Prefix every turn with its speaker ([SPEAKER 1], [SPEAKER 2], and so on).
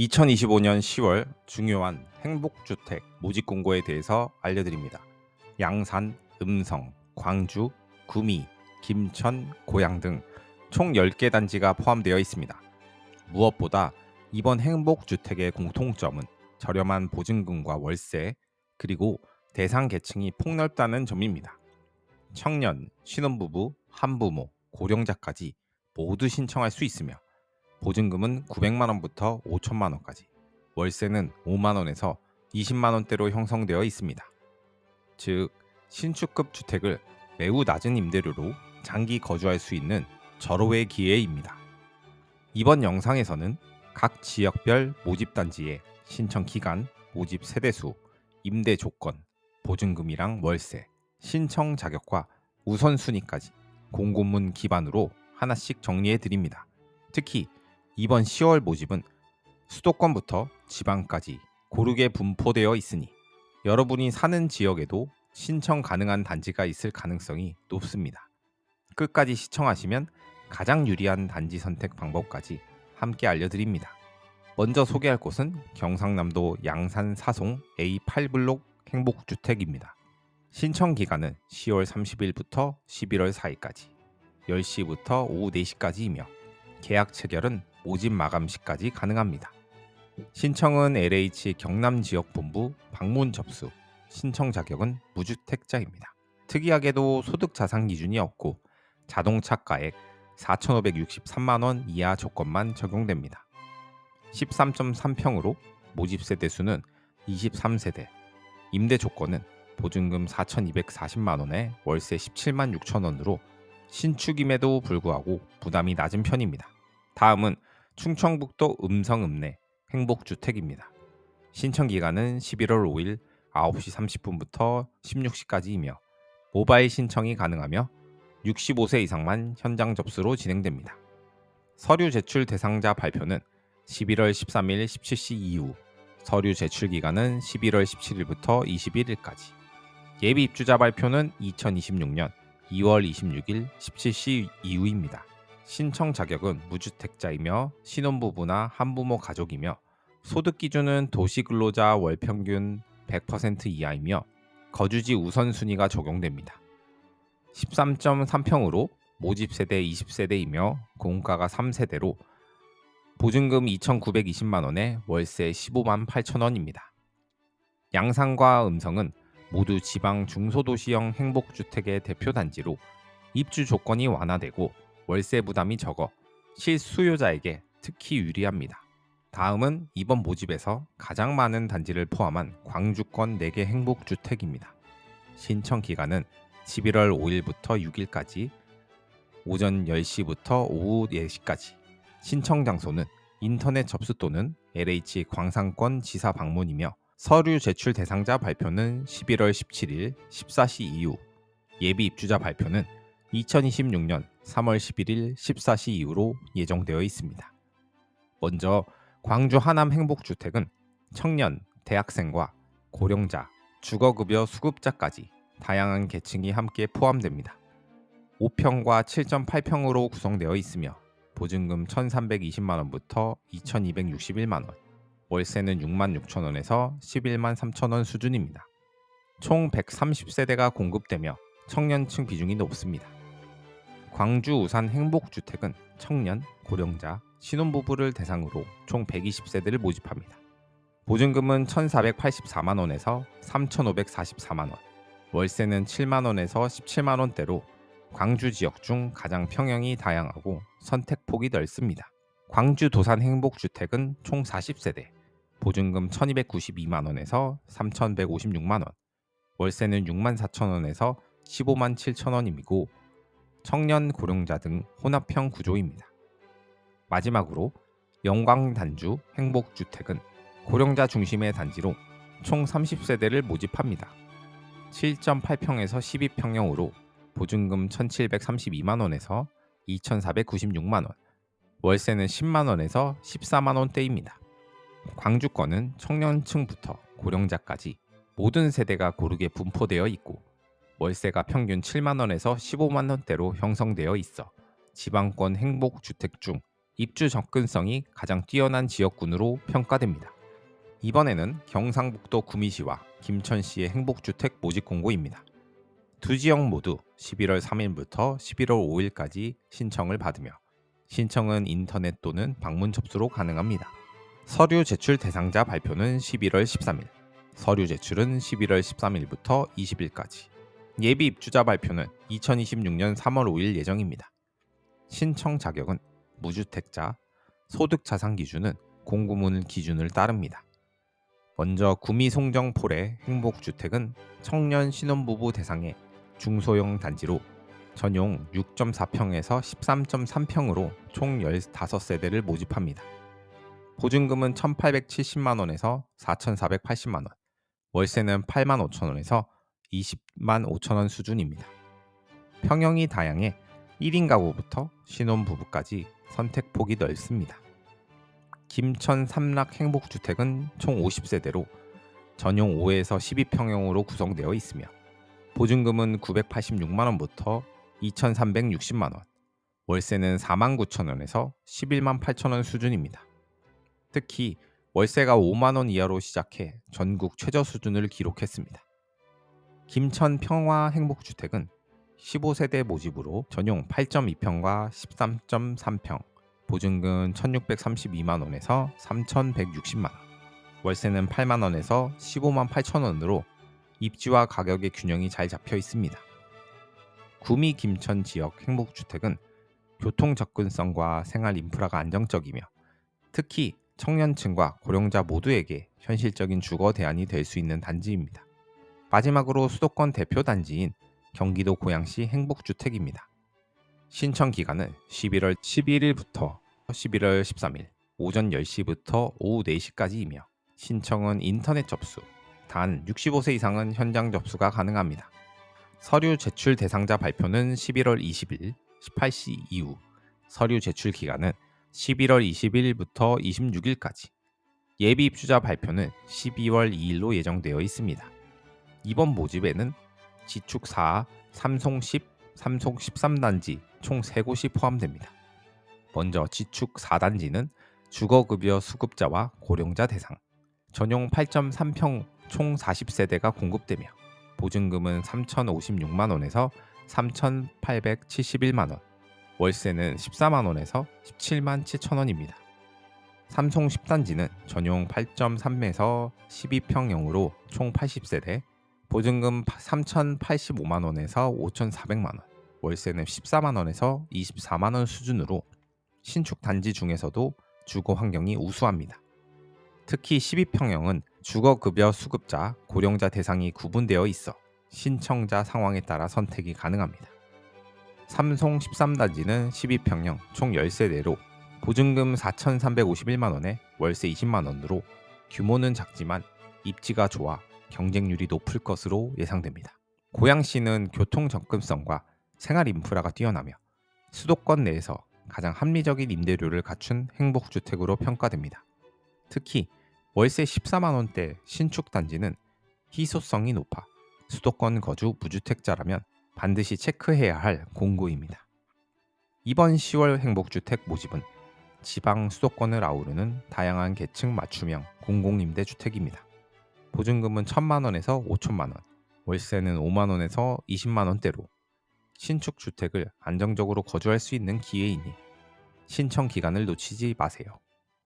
[SPEAKER 1] 2025년 10월 중요한 행복주택 모집 공고에 대해서 알려드립니다. 양산, 음성, 광주, 구미, 김천, 고양 등 총 10개 단지가 포함되어 있습니다. 무엇보다 이번 행복주택의 공통점은 저렴한 보증금과 월세, 그리고 대상 계층이 폭넓다는 점입니다. 청년, 신혼부부, 한부모, 고령자까지 모두 신청할 수 있으며 보증금은 900만 원부터 5천만 원까지, 월세는 5만 원에서 20만 원대로 형성되어 있습니다. 즉, 신축급 주택을 매우 낮은 임대료로 장기 거주할 수 있는 절호의 기회입니다. 이번 영상에서는 각 지역별 모집 단지의 신청 기간, 모집 세대수, 임대 조건, 보증금이랑 월세, 신청 자격과 우선순위까지 공고문 기반으로 하나씩 정리해 드립니다. 특히 이번 10월 모집은 수도권부터 지방까지 고르게 분포되어 있으니 여러분이 사는 지역에도 신청 가능한 단지가 있을 가능성이 높습니다. 끝까지 시청하시면 가장 유리한 단지 선택 방법까지 함께 알려드립니다. 먼저 소개할 곳은 경상남도 양산 사송 A8블록 행복주택입니다. 신청 기간은 10월 30일부터 11월 4일까지 10시부터 오후 4시까지이며 계약 체결은 모집 마감 시까지 가능합니다. 신청은 LH 경남 지역 본부 방문 접수, 신청 자격은 무주택자입니다. 특이하게도 소득 자산 기준이 없고 자동차 가액 4,563만 원 이하 조건만 적용됩니다. 13.3평으로 모집 세대 수는 23세대, 임대 조건은 보증금 4,240만 원에 월세 17만 6천 원으로 신축임에도 불구하고 부담이 낮은 편입니다. 다음은 충청북도 음성읍내 행복주택입니다. 신청 기간은 11월 5일 9시 30분부터 16시까지이며 모바일 신청이 가능하며 65세 이상만 현장 접수로 진행됩니다. 서류 제출 대상자 발표는 11월 13일 17시 이후, 서류 제출 기간은 11월 17일부터 21일까지. 예비 입주자 발표는 2026년 2월 26일 17시 이후입니다. 신청 자격은 무주택자이며 신혼부부나 한부모 가족이며 소득 기준은 도시 근로자 월 평균 100% 이하이며 거주지 우선순위가 적용됩니다. 13.3평으로 모집 세대 20세대이며 공가가 3세대로 보증금 2,920만 원에 월세 15만 8천 원입니다. 양산과 음성은 모두 지방 중소도시형 행복주택의 대표 단지로 입주 조건이 완화되고 월세 부담이 적어 실수요자에게 특히 유리합니다. 다음은 이번 모집에서 가장 많은 단지를 포함한 광주권 4개 행복주택입니다. 신청 기간은 11월 5일부터 6일까지 오전 10시부터 오후 4시까지 신청 장소는 인터넷 접수 또는 LH 광산권 지사 방문이며 서류 제출 대상자 발표는 11월 17일 14시 이후 예비 입주자 발표는 2026년 3월 11일 14시 이후로 예정되어 있습니다. 먼저 광주 하남 행복주택은 청년, 대학생과 고령자, 주거급여 수급자까지 다양한 계층이 함께 포함됩니다. 5평과 7.8평으로 구성되어 있으며 보증금 1,320만 원부터 2,261만 원, 월세는 6만 6천 원에서 11만 3천 원 수준입니다. 총 130세대가 공급되며 청년층 비중이 높습니다. 광주 우산 행복주택은 청년, 고령자, 신혼부부를 대상으로 총 120세대를 모집합니다. 보증금은 1,484만 원에서 3,544만 원, 월세는 7만 원에서 17만 원대로 광주 지역 중 가장 평형이 다양하고 선택폭이 넓습니다. 광주 도산 행복주택은 총 40세대, 보증금 1292만 원에서 3156만 원, 월세는 6만 4천 원에서 15만 7천 원이고 청년 고령자 등 혼합형 구조입니다. 마지막으로 영광 단주 행복 주택은 고령자 중심의 단지로 총 30세대를 모집합니다. 7.8평에서 12평형으로 보증금 1,732만 원에서 2,496만 원, 월세는 10만 원에서 14만 원대입니다. 광주권은 청년층부터 고령자까지 모든 세대가 고르게 분포되어 있고 월세가 평균 7만 원에서 15만 원대로 형성되어 있어 지방권 행복 주택 중 입주 접근성이 가장 뛰어난 지역군으로 평가됩니다. 이번에는 경상북도 구미시와 김천시의 행복주택 모집 공고입니다. 두 지역 모두 11월 3일부터 11월 5일까지 신청을 받으며 신청은 인터넷 또는 방문 접수로 가능합니다. 서류 제출 대상자 발표는 11월 13일, 서류 제출은 11월 13일부터 20일까지, 예비 입주자 발표는 2026년 3월 5일 예정입니다. 신청 자격은 무주택자, 소득 자산 기준은 공구문 기준을 따릅니다. 먼저 구미 송정폴의 행복주택은 청년 신혼부부 대상의 중소형 단지로 전용 6.4평에서 13.3평으로 총 15세대를 모집합니다. 보증금은 1,870만 원에서 4,480만 원, 월세는 8만 5천 원에서 20만 5천 원 수준입니다. 평형이 다양해 1인 가구부터 신혼부부까지 선택폭이 넓습니다. 김천 삼락 행복주택은 총 50세대로 전용 5에서 12평형으로 구성되어 있으며 보증금은 986만 원부터 2,360만 원, 월세는 4만 9천 원에서 11만 8천 원 수준입니다. 특히 월세가 5만 원 이하로 시작해 전국 최저 수준을 기록했습니다. 김천 평화 행복주택은 15세대 모집으로 전용 8.2평과 13.3평, 보증금 1,632만 원에서 3,160만 원, 월세는 8만 원에서 15만 8천 원으로 입지와 가격의 균형이 잘 잡혀 있습니다. 구미 김천 지역 행복주택은 교통 접근성과 생활 인프라가 안정적이며 특히 청년층과 고령자 모두에게 현실적인 주거 대안이 될 수 있는 단지입니다. 마지막으로 수도권 대표 단지인 경기도 고양시 행복주택입니다. 신청 기간은 11월 11일부터 11월 13일 오전 10시부터 오후 4시까지이며 신청은 인터넷 접수, 단 65세 이상은 현장 접수가 가능합니다. 서류 제출 대상자 발표는 11월 20일 18시 이후, 서류 제출 기간은 11월 20일부터 26일까지, 예비 입주자 발표는 12월 2일로 예정되어 있습니다. 이번 모집에는 지축 4, 삼송 10, 삼송 13단지 총 3곳이 포함됩니다. 먼저 지축 4단지는 주거급여 수급자와 고령자 대상, 전용 8.3평 총 40세대가 공급되며 보증금은 3,056만 원에서 3,871만 원, 월세는 14만 원에서 17만 7천 원입니다. 삼송 10단지는 전용 8.3에서 12평형으로 총 80세대, 보증금 3,085만 원에서 5,400만 원, 월세는 14만 원에서 24만 원 수준으로 신축 단지 중에서도 주거 환경이 우수합니다. 특히 12평형은 주거 급여 수급자, 고령자 대상이 구분되어 있어 신청자 상황에 따라 선택이 가능합니다. 삼송 13단지는 12평형 총 10세대로 보증금 4,351만 원에 월세 20만 원으로 규모는 작지만 입지가 좋아 경쟁률이 높을 것으로 예상됩니다. 고양시는 교통 접근성과 생활 인프라가 뛰어나며 수도권 내에서 가장 합리적인 임대료를 갖춘 행복주택으로 평가됩니다. 특히 월세 14만 원대 신축 단지는 희소성이 높아 수도권 거주 무주택자라면 반드시 체크해야 할 공고입니다. 이번 10월 행복주택 모집은 지방 수도권을 아우르는 다양한 계층 맞춤형 공공임대주택입니다. 보증금은 1천만 원에서 5천만 원, 월세는 5만 원에서 20만 원대로 신축 주택을 안정적으로 거주할 수 있는 기회이니 신청 기간을 놓치지 마세요.